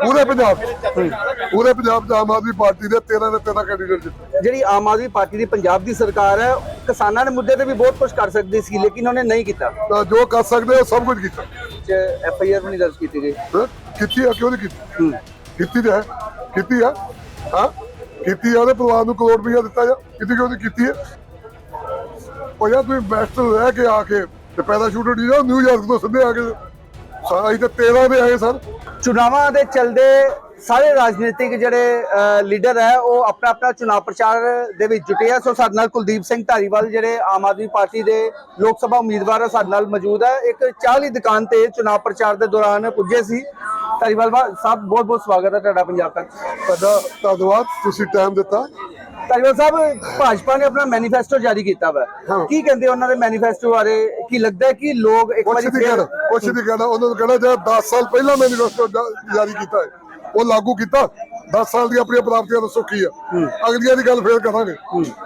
ਪੂਰੇ ਪੰਜਾਬ। ਪੂਰੇ ਪੰਜਾਬ 'ਚ ਆਮ ਆਦਮੀ ਪਾਰਟੀ ਦੇ 13 ਦੇ 13 ਕੈਂਡੀਡੇਟ ਜਿੱਤੇ। ਜਿਹੜੀ ਆਮ ਆਦਮੀ ਪਾਰਟੀ ਦੀ ਪੰਜਾਬ ਦੀ ਸਰਕਾਰ ਹੈ ਕਿਸਾਨਾਂ ਦੇ ਮੁੱਦੇ ਤੇ ਵੀ ਬਹੁਤ ਕੁਝ ਕਰ ਸਕਦੀ ਸੀ ਲੇਕਿਨ ਉਹਨੇ ਨਹੀਂ ਕੀਤਾ। ਤਾਂ ਜੋ ਕਰ ਸਕਦੇ ਉਹ ਸਭ ਕੁਝ ਕੀਤਾ। ਐਫ ਆਈ ਆਰ ਨਹੀਂ ਦਰਜ ਕੀਤੀ ਗਈ? ਕੀਤੀ ਆ ਕਿਉਂ ਨਹੀਂ ਕੀਤੀ। ਕੀਤੀ ਤੇ ਹੈ। ਕੀਤੀ ਆ। ਹਾਂ ਕੀਤੀ ਆ ਉਹਦੇ ਪਰਿਵਾਰ ਨੂੰ ਕਰੋੜ ਰੁਪਇਆ ਦਿੱਤਾ ਜਾ। ਕੀਤੀ ਕਿਉਂ ਨਹੀਂ? ਕੀਤੀ ਹੈ। ਉਹ ਯਾਰ ਤੁਸੀਂ ਬੈਸਟ ਰਹਿ ਕੇ ਆ ਕੇ ਤੇ ਪੈਰਾਸ਼ੂਟ ਉੱਡੀ ਜਾਓ ਨਿਊਯਾਰਕ ਤੋਂ ਸਿੱਧੇ ਆ ਕੇ ਸਾਰਾ ਤੇ 13 ਦੇ ਆਏ ਸਰ। ਚੁਣਾਵਾਂ ਦੇ ਚਲਦੇ ਸਾਰੇ ਰਾਜਨੀਤਿਕ ਜਿਹੜੇ ਲੀਡਰ ਹੈ ਉਹ ਆਪਣਾ ਆਪਣਾ ਚੁਣਾਵ ਪ੍ਰਚਾਰ ਦੇ ਵਿੱਚ ਜੁਟੇ ਆ। ਸੋ ਸਾਡੇ ਨਾਲ ਕੁਲਦੀਪ ਸਿੰਘ ਧਾਰੀਵਾਲ ਜਿਹੜੇ ਆਮ ਆਦਮੀ ਪਾਰਟੀ ਦੇ ਲੋਕ ਸਭਾ ਉਮੀਦਵਾਰ ਸਾਡੇ ਨਾਲ ਮੌਜੂਦ ਹੈ। ਇੱਕ ਚਾਹ ਦੀ ਦੁਕਾਨ ਤੇ ਚੁਣਾਵ ਪ੍ਰਚਾਰ ਦੇ ਦੌਰਾਨ ਪੁੱਜੇ ਸੀ। ਧਾਰੀਵਾਲ ਸਾਹਿਬ ਬਹੁਤ ਬਹੁਤ ਸਵਾਗਤ ਹੈ ਤੁਹਾਡਾ ਪੰਜਾਬ ਤੱਕ। ਤੁਹਾਡਾ ਧੰਨਵਾਦ ਤੁਸੀਂ ਟਾਈਮ ਦਿੱਤਾ। ਧਾਰੀਵਾਲ ਸਾਹਿਬ ਭਾਜਪਾ ਨੇ ਆਪਣਾ ਮੈਨੀਫੈਸਟੋ ਜਾਰੀ ਕੀਤਾ ਵਾ। ਕੀ ਕਹਿੰਦੇ ਉਹਨਾਂ ਦੇ ਮੈਨੀਫੈਸਟੋ ਬਾਰੇ? ਕੀ ਲੱਗਦਾ ਹੈ ਕਿ ਲੋਕ ਇੱਕ ਵਾਰੀ ਫਿਰ ਕੁਛ ਨਹੀਂ ਕਹਿਣਾ। ਉਹਨਾਂ ਨੂੰ ਕਹਿਣਾ ਜਿਹੜਾ 10 ਸਾਲ ਪਹਿਲਾਂ ਮੈਨੀਫੈਸਟੋ ਜਾਰੀ ਕੀਤਾ ਹੈ। ਉਹ ਲਾਗੂ ਕੀਤਾ। 10 ਸਾਲ ਦੀਆਂ ਆਪਣੀਆਂ ਪ੍ਰਾਪਤੀਆਂ ਦੱਸੋ ਕੀ ਆ। ਅਗਲੀਆਂ ਦੀ ਗੱਲ ਫੇਰ ਕਰਾਂਗੇ।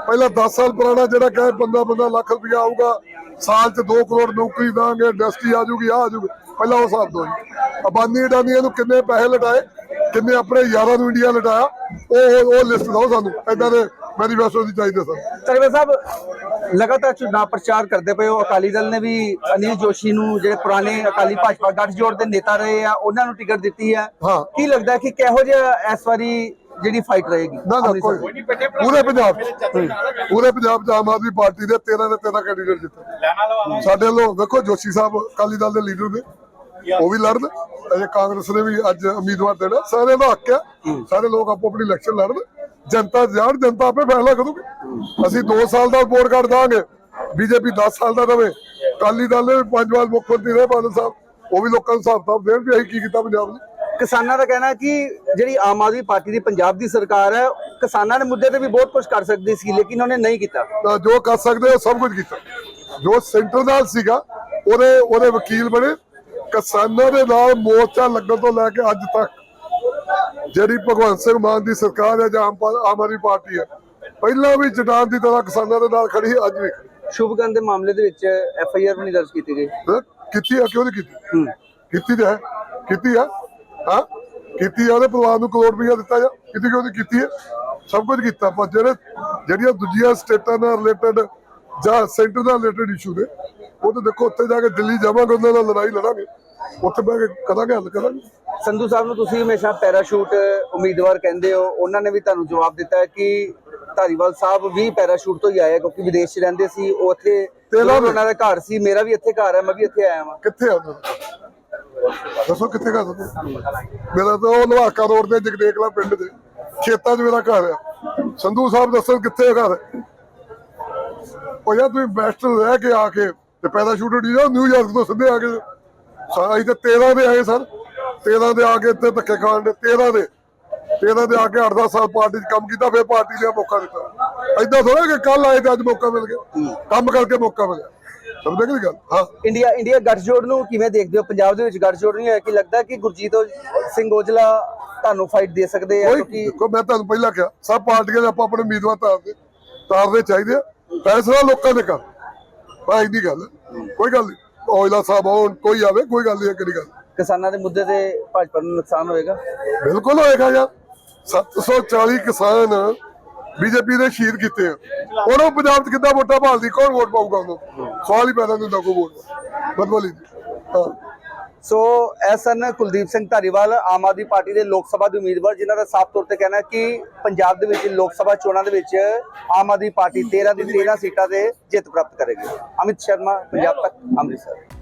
ਪਹਿਲਾਂ 10 ਸਾਲ ਪੁਰਾਣਾ ਜਿਹੜਾ ਕਹੇ ਬੰਦਾ ਬੰਦਾ ਲੱਖ ਰੁਪਇਆ ਆਊਗਾ ਸਾਲ ਚ 2 ਕਰੋੜ ਨੌਕਰੀ ਦਾਂਗੇ ਇੰਡਸਟਰੀ ਆ ਜੂਗੀ ਆ ਜੂਗੀ। ਪਹਿਲਾਂ ਉਹ ਹਿਸਾਬ ਦੋ ਅਬਾਨੀ ਅਡਾਨੀਆਂ ਨੂੰ ਕਿੰਨੇ ਪੈਸੇ ਲਟਾਏ ਕਿੰਨੇ ਆਪਣੇ ਯਾਰਾਂ ਨੂੰ ਇੰਡੀਆ ਲਟਾਇਆ ਉਹ ਉਹ ਲਿਸਟ ਦਿਓ ਸਾਨੂੰ। ਏਦਾਂ ਦੇ ਮੈਨੀਫੈਸਟੋ ਦੀ ਚਾਹੀਦੇ ਸਨ। ਸਰਵੇ ਸਾਹਿਬ ਲਗਾਤਾਰ ਚੁਣਾਵ ਪ੍ਰਚਾਰ ਕਰਦੇ ਪਏ ਹੋ। ਅਕਾਲੀ ਦਲ ਨੇ ਵੀ ਅਨਿਲ ਜੋਸ਼ੀ ਨੂੰ ਜਿਹੜੇ ਪੁਰਾਣੇ ਅਕਾਲੀ ਭਾਜਪਾ ਗੱਠਜੋੜ ਦੇ ਨੇਤਾ ਰਹੇ ਆ ਉਹਨਾਂ ਨੂੰ ਟਿਕਟ ਦਿੱਤੀ ਹੈ। ਹਾਂ। ਕੀ ਲੱਗਦਾ ਹੈ ਕਿ ਕਿਹੋ ਜਿਹਾ ਇਸ ਵਾਰੀ ਜਿਹੜੀ ਫਾਈਟ ਰਹੇਗੀ? ਪੂਰੇ ਪੰਜਾਬ। ਪੂਰੇ ਪੰਜਾਬ 'ਚ ਆਮ ਆਦਮੀ ਪਾਰਟੀ ਦੇ 13 ਦੇ 13 ਕੈਂਡੀਡੇਟ ਜਿੱਤੇ। ਸਾਡੇ ਵੱਲੋਂ ਵੇਖੋ ਜੋਸ਼ੀ ਸਾਹਿਬ ਅਕਾਲੀ ਦਲ ਦੇ ਲੀਡਰ ਨੇ। ਉਹ ਵੀ ਲੜਨ। ਅਜੇ ਕਾਂਗਰਸ ਨੇ ਵੀ ਅੱਜ ਉਮੀਦਵਾਰ ਦੇਣਾ। ਸਾਰਿਆਂ ਦਾ ਹੱਕ ਆ ਸਾਰੇ ਲੋਕ ਆਪੋ ਆਪਣੀ ਇਲੈਕਸ਼ਨ ਲੜਨ। ਜਨਤਾ ਜਾਣ ਜਨਤਾ ਆਪੇ ਫੈਸਲਾ ਕਰੂਗੀ। ਅਸੀਂ 2 ਸਾਲ ਦਾ ਰਿਪੋਰਟ ਕਾਰਡ ਦਾਂਗੇ ਬੀਜੇਪੀ 10 ਸਾਲ ਦਾ ਰਵੇ ਅਕਾਲੀ ਦਲ ਨੇ ਪੰਜ ਵਾਰ ਮੁੱਖ ਮੰਤਰੀ ਰਹੇ ਬਾਦਲ ਸਾਹਿਬ ਉਹ ਵੀ ਲੋਕਾਂ ਨੂੰ ਹਿਸਾਬ ਕਿਤਾਬ ਦੇਣ ਵੀ ਅਸੀਂ ਕੀ ਕੀਤਾ ਪੰਜਾਬ ਲਈ। ਕਿਸਾਨਾਂ ਦਾ ਕਹਿਣਾ ਹੈ ਕਿ ਜਿਹੜੀ ਆਮ ਆਦਮੀ ਪਾਰਟੀ ਦੀ ਪੰਜਾਬ ਦੀ ਸਰਕਾਰ ਹੈ ਕਿਸਾਨਾਂ ਦੇ ਮੁੱਦੇ ਤੇ ਵੀ ਬਹੁਤ ਕੁਝ ਕਰ ਸਕਦੀ ਸੀ ਲੇਕਿਨ ਉਹਨੇ ਨਹੀਂ ਕੀਤਾ। ਤਾਂ ਜੋ ਕਰ ਸਕਦੇ ਉਹ ਸਭ ਕੁਝ ਕੀਤਾ। ਜੋ ਸੈਂਟਰ ਨਾਲ ਸੀਗਾ ਉਹਦੇ ਉਹਦੇ ਵਕੀਲ ਬਣੇ। ਕਿਸਾਨਾਂ ਦੇ ਨਾਲ ਮੋਰਚਾ ਲੱਗਣ ਤੋਂ ਲੈ ਕੇ ਅੱਜ ਤੱਕ ਜਿਹੜੀ ਭਗਵੰਤ ਸਿੰਘ ਮਾਨ ਦੀ ਸਰਕਾਰ ਹੈ ਜਾਂ ਆਮ ਆਦਮੀ ਪਾਰਟੀ ਹੈ ਪਹਿਲਾਂ ਵੀ ਚਟਾਨ ਦੀ ਤਰ੍ਹਾਂ ਕਿਸਾਨਾਂ ਦੇ ਨਾਲ ਖੜੀ ਅੱਜ ਵੀ। ਸ਼ੁਭਗਨ ਦੇ ਮਾਮਲੇ ਦੇ ਵਿੱਚ ਐਫ ਆਈ ਆਰ ਵੀ ਨਹੀਂ ਦਰਜ ਕੀਤੀ ਗਈ? ਕੀਤੀ ਆ ਕਿਉਂ ਨਹੀਂ ਕੀਤੀ? ਹੂੰ। ਕੀਤੀ ਤੇ ਹੈ। ਕੀਤੀ ਆ? ਹਾਂ? ਕੀਤੀ ਆ ਉਹਦੇ ਪਰਿਵਾਰ ਨੂੰ ਕਰੋੜ ਰੁਪਇਆ ਦਿੱਤਾ ਜਾ ਕੀਤੀ ਕਿਉਂ ਨਹੀਂ ਕੀਤੀ ਹੈ? ਸਭ ਕੁਝ ਕੀਤਾ ਪਰ ਜਿਹੜੇ ਜਿਹੜੀਆਂ ਦੂਜੀਆਂ ਸਟੇਟਾਂ ਨਾਲ ਰਿਲੇਟਡ ਜਾਂ ਸੈਂਟਰ ਨਾਲ ਰਿਲੇਟਡ ਇਸ਼ੂ ਨੇ ਉਹ ਤਾਂ ਦੇਖੋ ਉੱਥੇ ਜਾ ਕੇ ਦਿੱਲੀ ਜਾਵਾਂਗੇ ਉਹਨਾਂ ਨਾਲ ਲੜਾਈ ਲੜਾਂਗੇ। ਉੱਥੇ ਬਹਿ ਕੇ ਕਰਾਂਗੇ ਹੱਲ ਕਰਾਂਗੇ। ਸੰਧੂ ਸਾਹਿਬ ਨੂੰ ਤੁਸੀਂ ਹਮੇਸ਼ਾ ਪੈਰਾਸ਼ੂਟ ਉਮੀਦਵਾਰ ਕਹਿੰਦੇ ਹੋ। ਉਹਨਾਂ ਨੇ ਵੀ ਤੁਹਾਨੂੰ ਜਵਾਬ ਦਿੱਤਾ ਹੈ ਕਿ ਧਾਰੀਵਾਲ ਸਾਹਿਬ ਵੀ ਪੈਰਾਸ਼ੂਟ ਤੋਂ ਹੀ ਆਏ ਕਿਉਂਕਿ ਵਿਦੇਸ਼ 'ਚ ਰਹਿੰਦੇ ਸੀ। ਉਹ ਤੇਰਾ ਵੀ- ਉਹਨਾਂ ਦਾ ਘਰ ਸੀ। ਮੇਰਾ ਵੀ ਇੱਥੇ ਘਰ ਹੈ ਮੈਂ ਵੀ ਇੱਥੇ ਆਇਆ ਹਾਂ ਕਿੱਥੇ ਆ? ਦੱਸੋ ਕਿੱਥੇ ਘਰ ਮੇਰਾ ਤਾਂ ਉਹ ਲਵਾਕਾ ਰੋਡ ਤੇ ਜਗਦੇਕਲਾ ਪਿੰਡ ਦੇ। ਖੇਤਾਂ 'ਚ ਮੇਰਾ ਘਰ ਆ। ਸੰਧੂ ਸਾਹਿਬ ਦੱਸੋ ਕਿੱਥੇ ਘਰ? ਉਹ ਯਾਰ ਤੁਸੀਂ ਬੈਸਟ ਰਹਿ ਕੇ ਆ ਕੇ ਤੇ ਪੈਰਾਸ਼ੂਟ ਉੱਡੀ ਜਾਓ ਨਿਊਯਾਰਕ ਤੋਂ ਸਿੱਧੇ ਆ ਕੇ। ਸਾਰਾ ਤੇ 13 ਦੇ ਆਏ ਸਰ। 13 ਦੇ ਆ ਕੇ ਇੱਥੇ ਧੱਕੇ ਖਾਣ ਦੇ 13 ਦੇ। 13 ਦੇ ਆ ਕੇ 8-10 ਸਾਲ ਪਾਰਟੀ 'ਚ ਕੰਮ ਕੀਤਾ ਫਿਰ ਪਾਰਟੀ ਨੇ ਮੌਕਾ ਦਿੱਤਾ। ਐਦਾਂ ਥੋੜਾ ਕਿ ਕੱਲ ਆਏ ਤੇ ਅੱਜ ਮੌਕਾ ਮਿਲ ਗਿਆ। ਕੰਮ ਕਰਕੇ ਮੌਕਾ ਮਿਲਿਆ। ਸਮਝਦੇ ਕਿ ਗੱਲ? ਹਾਂ। ਇੰਡੀਆ ਇੰਡੀਆ ਗੱਠਜੋੜ ਨੂੰ ਕਿਵੇਂ ਦੇਖਦੇ ਹੋ? ਪੰਜਾਬ ਦੇ ਵਿੱਚ ਗੱਠਜੋੜ ਨਹੀਂ ਹੈ ਕਿ ਲੱਗਦਾ ਕਿ ਗੁਰਜੀਤ ਸਿੰਘ ਔਜਲਾ ਤੁਹਾਨੂੰ ਫਾਈਟ ਦੇ ਸਕਦੇ ਆ? ਕਿਉਂਕਿ ਦੇਖੋ ਮੈਂ ਤੁਹਾਨੂੰ ਪਹਿਲਾਂ ਕਿਹਾ ਸਭ ਪਾਰਟੀਆਂ ਦੇ ਆਪਾਂ ਆਪਣੇ ਉਮੀਦਵਾਰ ਤਾਰਦੇ ਤਾਰਦੇ ਚਾਹੀਦੇ ਆ। ਫੈਸਲਾ ਲੋਕਾਂ ਨੇ ਕਰ ਭਾਈ ਦੀ ਗੱਲ। ਕੋਈ ਗੱਲ ਨਹੀਂ। ਔਜਲਾ ਸਾਹਿਬ ਆਉਣ ਕੋਈ ਆਵੇ ਕੋਈ ਗੱਲ ਨਹੀਂ ਕਿਹੜੀ ਗੱਲ। ਕਿਸਾਨਾਂ ਦੇ ਮੁੱਦੇ ਤੇ ਭਾਜਪਾ ਨੂੰ ਨੁਕਸਾਨ ਹੋਏਗਾ? ਬਿਲਕੁਲ ਹੋਏਗਾ ਯਾਰ। 740 ਕਿਸਾਨ ਬੀਜੇਪੀ ਦੇ ਸ਼ਹੀਦ ਕੀਤੇ ਆ। ਉਹਨੂੰ ਪੰਜਾਬ 'ਚ ਕਿੱਦਾਂ ਵੋਟਾਂ ਭਾਲਦੀ ਕੌਣ ਵੋਟ ਪਾਊਗਾ ਉਹਨੂੰ? ਸਵਾਲ ਹੀ ਪੈਦਾ ਨਹੀਂ ਹੁੰਦਾ ਕੋਈ ਵੋਟ ਬਦਬਲੀ ਹਾਂ। ਸੋ ਇਹ ਸਨ ਕੁਲਦੀਪ ਸਿੰਘ ਧਾਰੀਵਾਲ ਆਮ ਆਦਮੀ ਪਾਰਟੀ ਦੇ ਲੋਕ ਸਭਾ ਦੇ ਉਮੀਦਵਾਰ ਜਿਨ੍ਹਾਂ ਦਾ ਸਾਫ਼ ਤੌਰ ਤੇ ਕਹਿਣਾ ਹੈ ਕਿ ਪੰਜਾਬ ਦੇ ਵਿੱਚ ਲੋਕ ਸਭਾ ਚੋਣਾਂ ਦੇ ਵਿੱਚ ਆਮ ਆਦਮੀ ਪਾਰਟੀ 13 ਦੀ 13 ਸੀਟਾਂ ਤੇ ਜਿੱਤ ਪ੍ਰਾਪਤ ਕਰੇਗੀ। ਅਮਿਤ ਸ਼ਰਮਾ ਪੰਜਾਬ ਤੱਕ ਅੰਮ੍ਰਿਤਸਰ।